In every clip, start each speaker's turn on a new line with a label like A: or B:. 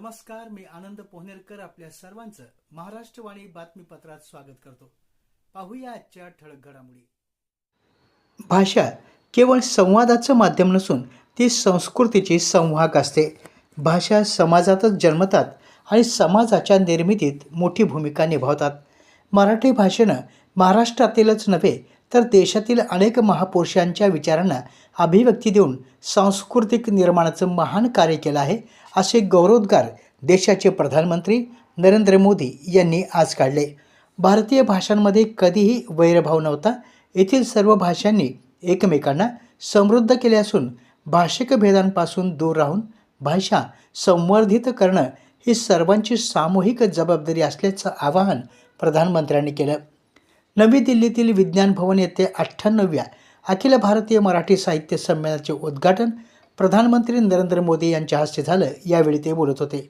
A: नमस्कार मी आनंद पोहनेरकर आपल्या सर्वांचं महाराष्ट्रवाणी बातमीपत्रात स्वागत करतो. पाहूया आजच्या ठळक घडामोडी. भाषा केवळ संवादाचं माध्यम नसून ती संस्कृतीची संवाहक असते. भाषा समाजातच जन्मतात आणि समाजाच्या निर्मितीत मोठी भूमिका निभावतात. मराठी भाषेनं महाराष्ट्रातीलच नव्हे तर देशातील अनेक महापुरुषांच्या विचारांना अभिव्यक्ती देऊन सांस्कृतिक निर्माणाचं महान कार्य केलं आहे असे गौरवोद्गार देशाचे प्रधानमंत्री नरेंद्र मोदी यांनी आज काढले. भारतीय भाषांमध्ये कधीही वैरभाव नव्हता. येथील सर्व भाषांनी एकमेकांना समृद्ध केले असून भाषिक भेदांपासून दूर राहून भाषा संवर्धित करणं ही सर्वांची सामूहिक जबाबदारी असल्याचं आवाहन प्रधानमंत्र्यांनी केलं. नवी दिल्लीतील विज्ञान भवन येथे अठ्ठ्याण्णव्या अखिल भारतीय मराठी साहित्य संमेलनाचे उद्घाटन प्रधानमंत्री नरेंद्र मोदी यांच्या हस्ते झालं यावेळी ते बोलत होते.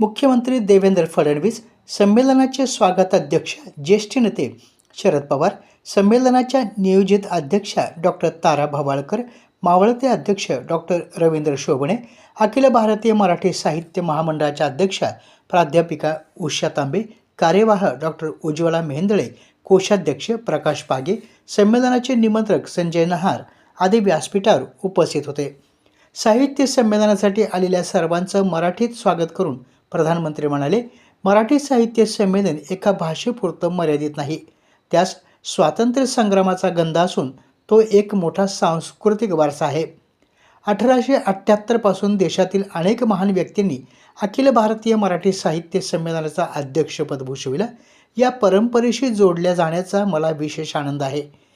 A: मुख्यमंत्री देवेंद्र फडणवीस संमेलनाचे स्वागत अध्यक्ष ज्येष्ठ नेते शरद पवार संमेलनाच्या नियोजित अध्यक्षा डॉक्टर तारा भवाळकर मावळते अध्यक्ष डॉक्टर रवींद्र शोभणे अखिल भारतीय मराठी साहित्य महामंडळाच्या अध्यक्षा प्राध्यापिका उषा तांबे कार्यवाह डॉक्टर उज्ज्वला मेहेंदळे कोषाध्यक्ष प्रकाश पागे संमेलनाचे निमंत्रक संजय नहार आदी व्यासपीठावर उपस्थित होते. साहित्य संमेलनासाठी आलेल्या सर्वांचं मराठीत स्वागत करून प्रधानमंत्री म्हणाले मराठी साहित्य संमेलन एका भाषेपुरतं मर्यादित नाही. त्यास स्वातंत्र्य संग्रामाचा गंध असून तो एक मोठा सांस्कृतिक वारसा आहे. अठराशे अठ्ठ्याहत्तरपासून देशातील अनेक महान व्यक्तींनी अखिल भारतीय मराठी साहित्य संमेलनाचा अध्यक्षपद भूषविलं. या परंपरेशी जोडल्या जाण्याचा मला विशेष आनंद आहे.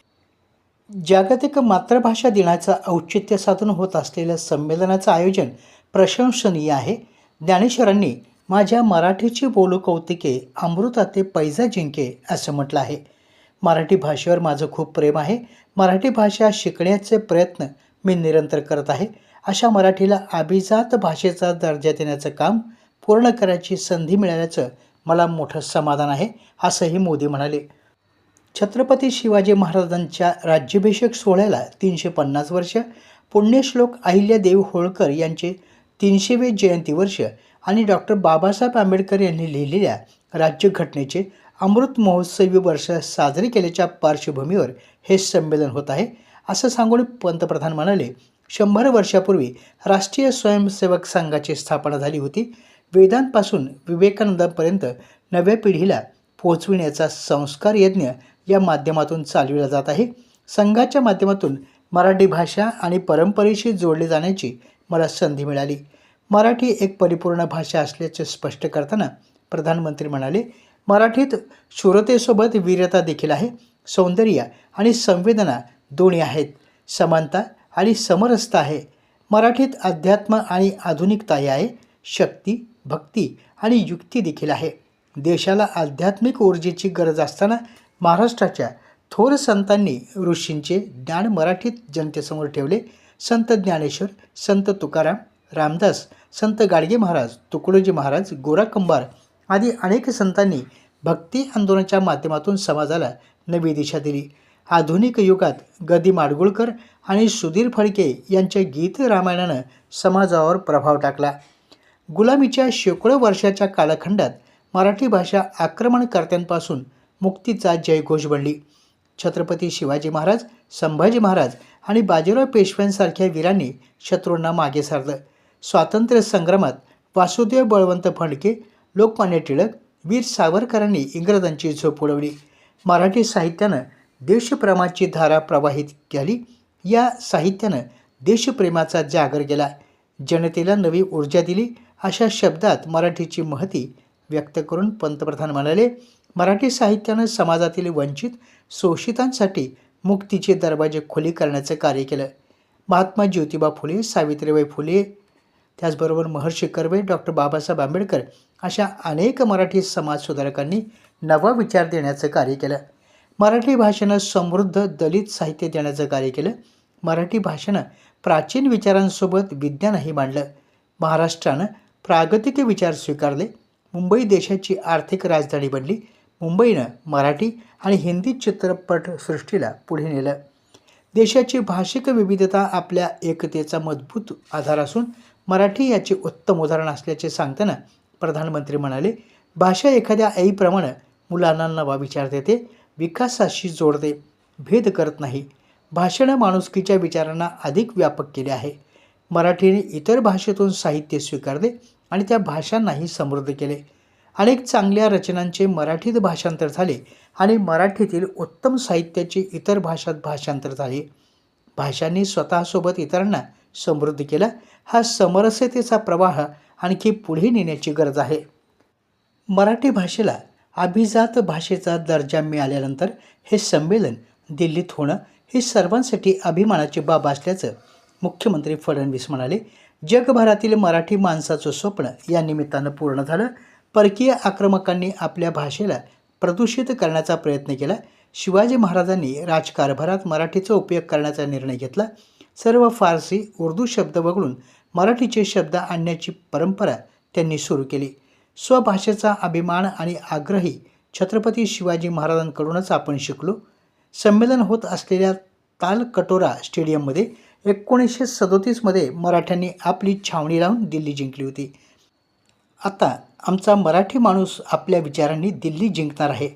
A: जागतिक मातृभाषा दिनाचं औचित्य साधून होत असलेल्या संमेलनाचं आयोजन प्रशंसनीय आहे. ज्ञानेश्वरांनी माझ्या मराठीची बोलू कौतिके अमृताते पैजा जिंके असं म्हटलं आहे. मराठी भाषेवर माझं खूप प्रेम आहे. मराठी भाषा शिकण्याचे प्रयत्न मी निरंतर करत आहे. अशा मराठीला अभिजात भाषेचा दर्जा देण्याचं काम पूर्ण करायची संधी मिळाल्याचं मला मोठं समाधान आहे असंही मोदी म्हणाले. छत्रपती शिवाजी महाराजांच्या राज्याभिषेक सोहळ्याला तीनशे पन्नास वर्ष पुण्यश्लोक अहिल्यादेव होळकर यांचे तीनशेवे जयंती वर्ष आणि डॉक्टर बाबासाहेब आंबेडकर यांनी लिहिलेल्या राज्यघटनेचे अमृत महोत्सवी वर्ष साजरे केल्याच्या पार्श्वभूमीवर हे संमेलन होत आहे. असं सांगून पंतप्रधान म्हणाले शंभर वर्षापूर्वी राष्ट्रीय स्वयंसेवक संघाची स्थापना झाली होती. वेदांपासून विवेकानंदांपर्यंत नव्या पिढीला पोचविण्याचा संस्कार यज्ञ या माध्यमातून चालविला जात आहे. संघाच्या माध्यमातून मराठी भाषा आणि परंपरेशी जोडले जाण्याची मला संधी मिळाली. मराठी एक परिपूर्ण भाषा असल्याचे स्पष्ट करताना प्रधानमंत्री म्हणाले मराठीत शूरतेसोबत वीरता देखील आहे. सौंदर्य आणि संवेदना दोन्ही आहेत. समानता आणि समरसता आहे. मराठीत अध्यात्म आणि आधुनिकताही आहे. शक्ती भक्ती आणि युक्ती देखील आहे. देशाला आध्यात्मिक ऊर्जेची गरज असताना महाराष्ट्राच्या थोर संतांनी ऋषींचे ज्ञान मराठीत जनतेसमोर ठेवले. संत ज्ञानेश्वर संत तुकाराम रामदास संत गाडगे महाराज तुकडोजी महाराज गोरा कंबार आदी अनेक संतांनी भक्ती आंदोलनाच्या माध्यमातून समाजाला नवी दिशा दिली. आधुनिक युगात गदी माडगुळकर आणि सुधीर फडके यांच्या गीत रामायणानं समाजावर प्रभाव टाकला. गुलामीच्या शेकडो वर्षाच्या कालखंडात मराठी भाषा आक्रमणकर्त्यांपासून मुक्तीचा जयघोष बनली. छत्रपती शिवाजी महाराज संभाजी महाराज आणि बाजीराव पेशव्यांसारख्या वीरांनी शत्रूंना मागे सारलं. स्वातंत्र्य संग्रामात वासुदेव बळवंत फडके लोकमान्य टिळक वीर सावरकरांनी इंग्रजांची झोप उडवली. मराठी साहित्यानं देशप्रेमाची धारा प्रवाहित केली. या साहित्यानं देशप्रेमाचा जागर केला. जनतेला नवी ऊर्जा दिली अशा शब्दात मराठीची महती व्यक्त करून पंतप्रधान म्हणाले मराठी साहित्यानं समाजातील वंचित शोषितांसाठी मुक्तीचे दरवाजे खुले करण्याचं कार्य केलं. महात्मा ज्योतिबा फुले सावित्रीबाई फुले त्याचबरोबर महर्षी कर्वे डॉक्टर बाबासाहेब आंबेडकर अशा अनेक मराठी समाजसुधारकांनी नवा विचार देण्याचं कार्य केलं. मराठी भाषेनं समृद्ध दलित साहित्य देण्याचं कार्य केलं. मराठी भाषेनं प्राचीन विचारांसोबत विज्ञानही मांडलं. महाराष्ट्रानं प्रागतिक विचार स्वीकारले. मुंबई देशाची आर्थिक राजधानी बनली. मुंबईनं मराठी आणि हिंदी चित्रपटसृष्टीला पुढे नेलं. देशाची भाषिक विविधता आपल्या एकतेचा मजबूत आधार असून मराठी याचे उत्तम उदाहरण असल्याचे सांगताना प्रधानमंत्री म्हणाले भाषा एखाद्या आईप्रमाणे मुलांना नवा विचार देते विकासाशी जोडते भेद करत नाही. भाषेनं माणुसकीच्या विचारांना अधिक व्यापक केले आहे. मराठीने इतर भाषेतून साहित्य स्वीकारले आणि त्या भाषांनाही समृद्ध केले. अनेक चांगल्या रचनांचे मराठीत भाषांतर झाले आणि मराठीतील उत्तम साहित्याचे इतर भाषात भाषांतर झाले. भाषांनी स्वतःसोबत इतरांना समृद्ध केला. हा समरसतेचा प्रवाह आणखी पुढे नेण्याची गरज आहे. मराठी भाषेला अभिजात भाषेचा दर्जा मिळाल्यानंतर हे संमेलन दिल्लीत होणं ही सर्वांसाठी अभिमानाची बाब असल्याचं मुख्यमंत्री फडणवीस म्हणाले. जगभरातील मराठी माणसाचं स्वप्न या निमित्तानं पूर्ण झालं. परकीय आक्रमकांनी आपल्या भाषेला प्रदूषित करण्याचा प्रयत्न केला. शिवाजी महाराजांनी राजकारभारात मराठीचा उपयोग करण्याचा निर्णय घेतला. सर्व फारसी उर्दू शब्द वगळून मराठीचे शब्द आणण्याची परंपरा त्यांनी सुरू केली. स्वभाषेचा अभिमान आणि आग्रही छत्रपती शिवाजी महाराजांकडूनच आपण शिकलो. संमेलन होत असलेल्या तालकटोरा स्टेडियममध्ये एकोणीसशे सदोतीसमध्ये मराठ्यांनी आपली छावणी लावून दिल्ली जिंकली होती. आता आमचा मराठी माणूस आपल्या विचारांनी दिल्ली जिंकणार आहे.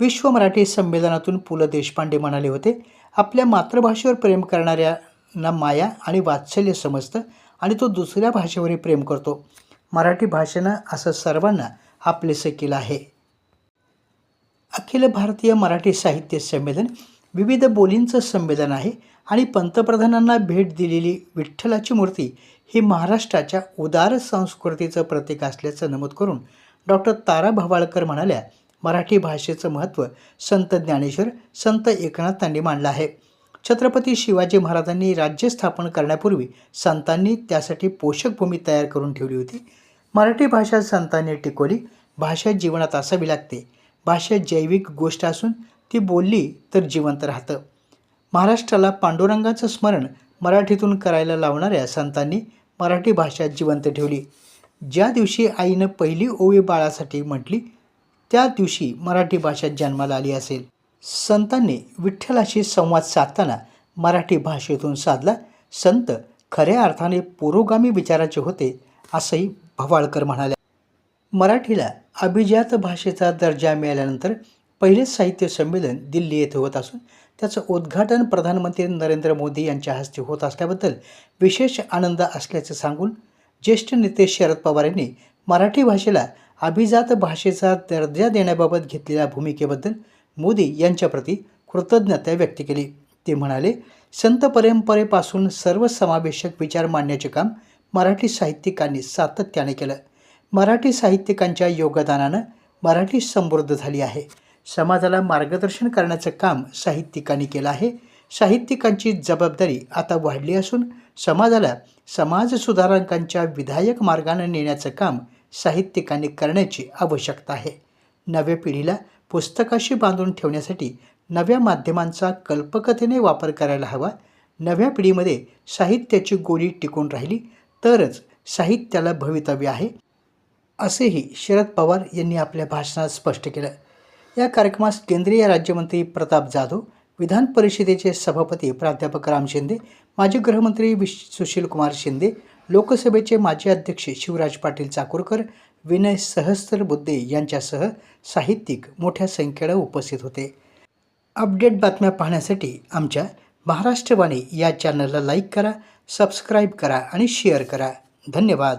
A: विश्व मराठी संमेलनातून पु ल देशपांडे म्हणाले होते आपल्या मातृभाषेवर प्रेम करणाऱ्यांना माया आणि वात्सल्य समजतं आणि तो दुसऱ्या भाषेवरही प्रेम करतो. मराठी भाषेनं असं सर्वांना आपलेसं केलं आहे. अखिल भारतीय मराठी साहित्य संमेलन विविध बोलींचं संमेलन आहे आणि पंतप्रधानांना भेट दिलेली विठ्ठलाची मूर्ती ही महाराष्ट्राच्या उदार संस्कृतीचं प्रतीक असल्याचं नमूद करून डॉक्टर तारा भवाळकर म्हणाल्या मराठी भाषेचं महत्त्व संत ज्ञानेश्वर संत एकनाथांनी मांडलं आहे. छत्रपती शिवाजी महाराजांनी राज्य स्थापन करण्यापूर्वी संतांनी त्यासाठी पोषक भूमी तयार करून ठेवली होती. मराठी भाषा संतांनी टिकवली भाषा जीवनात असावी लागते. भाषा जैविक गोष्ट असून ती बोलली तर जिवंत राहतं. महाराष्ट्राला पांडुरंगाचं स्मरण मराठीतून करायला लावणाऱ्या संतांनी मराठी भाषा जिवंत ठेवली. ज्या दिवशी आईनं पहिली ओवी बाळासाठी म्हटली त्या दिवशी मराठी भाषा जन्माला आली असेल. संतांनी विठ्ठलाशी संवाद साधताना मराठी भाषेतून साधला संत खऱ्या अर्थाने पुरोगामी विचाराचे होते असंही भवाळकर म्हणाल्या. मराठीला अभिजात भाषेचा दर्जा मिळाल्यानंतर पहिले साहित्य संमेलन दिल्ली येथे होत असून त्याचं उद्घाटन प्रधानमंत्री नरेंद्र मोदी यांच्या हस्ते होत असल्याबद्दल विशेष आनंद असल्याचं सांगून ज्येष्ठ नेते शरद पवार यांनी मराठी भाषेला अभिजात भाषेचा दर्जा देण्याबाबत घेतलेल्या भूमिकेबद्दल मोदी यांच्याप्रती कृतज्ञता व्यक्त केली. ते म्हणाले संत परंपरेपासून सर्वसमावेशक विचार मांडण्याचे काम मराठी साहित्यिकांनी सातत्याने केलं. मराठी साहित्यिकांच्या योगदानानं मराठी समृद्ध झाली आहे. समाजाला मार्गदर्शन करण्याचं काम साहित्यिकांनी केलं आहे. साहित्यिकांची जबाबदारी आता वाढली असून समाजाला समाज सुधारकांच्या विधायक मार्गाने नेण्याचं काम साहित्यिकांनी करण्याची आवश्यकता आहे. नव्या पिढीला पुस्तकाशी बांधून ठेवण्यासाठी नव्या माध्यमांचा कल्पकतेने वापर करायला हवा. नव्या पिढीमध्ये साहित्याची गोडी टिकून राहिली तरच साहित्याला भवितव्य आहे. असेही शरद पवार यांनी आपल्या भाषणात स्पष्ट केलं. या कार्यक्रमास केंद्रीय राज्यमंत्री प्रताप जाधव विधान परिषदेचे सभापती प्राध्यापक राम शिंदे माजी गृहमंत्री विश सुशीलकुमार शिंदे लोकसभेचे माजी अध्यक्ष शिवराज पाटील चाकूरकर विनय सहस्त्रबुद्धे यांच्यासह साहित्यिक मोठ्या संख्येनं उपस्थित होते. अपडेट बातम्या पाहण्यासाठी आमच्या महाराष्ट्रवाणी या चॅनलला लाईक करा सबस्क्राईब करा आणि शेअर करा. धन्यवाद.